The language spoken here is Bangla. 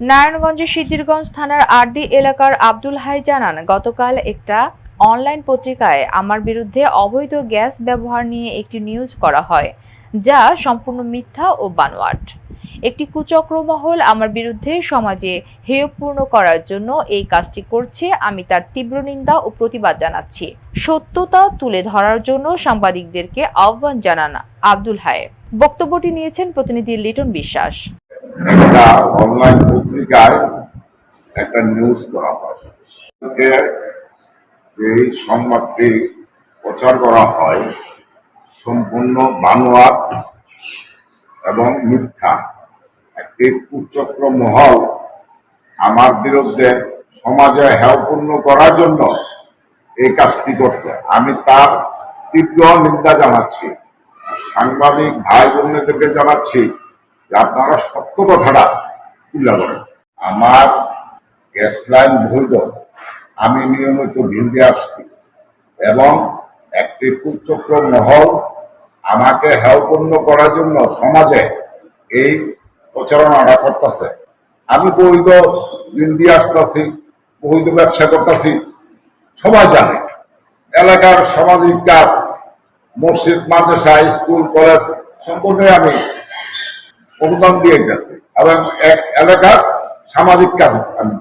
নারায়ণগঞ্জের সিদ্ধিরগঞ্জ থানার আরডি এলাকার আব্দুল হাই জানান, গতকাল একটা অনলাইন পত্রিকায় আমার বিরুদ্ধে অবৈধ গ্যাস ব্যবহার নিয়ে একটি নিউজ করা হয়, যা সম্পূর্ণ মিথ্যা ও বানোয়াট। একটি কুচক্র মহল আমার বিরুদ্ধে সমাজে হেয়পূর্ণ করার জন্য এই কাজটি করছে, আমি তার তীব্র নিন্দা ও প্রতিবাদ জানাচ্ছি। সত্যতা তুলে ধরার জন্য সাংবাদিকদেরকে আহ্বান জানান আব্দুল হায় বক্তব্যটি নিয়েছেন প্রতিনিধি লিটন বিশ্বাস। একটা অনলাইন পত্রিকায় একটা নিউজ করা হয়। যে এই সংবাদটি প্রচার করা হয়, সম্পূর্ণ বানোয়াট এবং মিথ্যা, একটি কুচক্র মহল আমার বিরুদ্ধে সমাজে হেয়পূর্ণ করার জন্য এই কাজটি করছে। আমি তার তীব্র নিন্দা জানাচ্ছি, সাংবাদিক ভাই বোনদেরকে জানাচ্ছি আপনারা সত্য কথাটা তুলে করেন আমার গ্যাস লাইন বৈধ। আমি নিয়মিত দিয়ে আসছি। এবং একটি কুচক্র মহল আমাকে হেয়পূর্ণ করার জন্য সমাজে এই প্রচারণাটা করতেছে। আমি বৈধ বিল দিয়ে আসতেছি, বৈধ ব্যবসা করতেছি। সবাই জানে, এলাকার সামাজিক কাজ, মসজিদ, মাদ্রাসা, স্কুল, কলেজ সম্পর্কে আমি অবদান দিয়ে গেছে। এবং এক এলাকার সামাজিক কাজ আমি